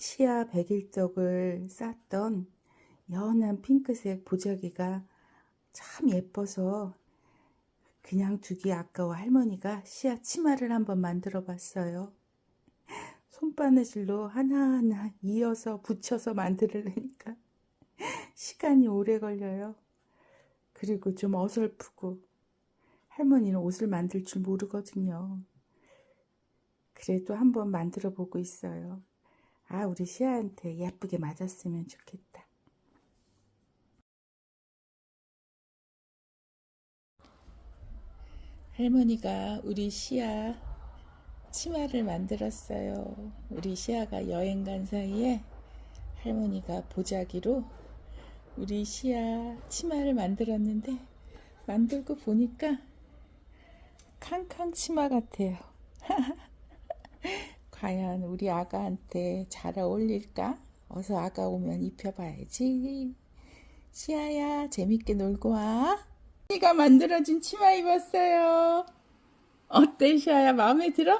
시아 백일떡을 쌌던 연한 핑크색 보자기가 참 예뻐서 그냥 두기 아까워 할머니가 시아 치마를 한번 만들어 봤어요. 손바느질로 하나하나 이어서 붙여서 만들려니까 시간이 오래 걸려요. 그리고 좀 어설프고 할머니는 옷을 만들 줄 모르거든요. 그래도 한번 만들어 보고 있어요. 아, 우리 시아한테 예쁘게 맞았으면 좋겠다. 할머니가 우리 시아 치마를 만들었어요. 우리 시아가 여행 간 사이에 할머니가 보자기로 우리 시아 치마를 만들었는데 만들고 보니까 캉캉 치마 같아요. 과연 우리 아가한테 잘 어울릴까? 어서 아가 오면 입혀봐야지. 시아야, 재밌게 놀고 와. 언니가 만들어준 치마 입었어요. 어때, 시아야? 마음에 들어?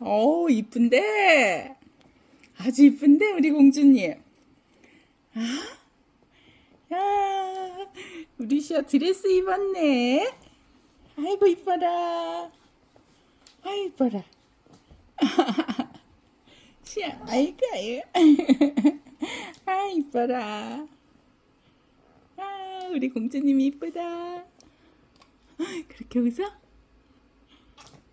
오, 이쁜데? 아주 이쁜데, 우리 공주님? 아, 야, 우리 시아 드레스 입었네. 아이고, 이뻐라. 아이, 이뻐라. 시아, 아이고, 아이고. 아, 이뻐라. 아, 우리 공주님이 이쁘다. 그렇게 웃어?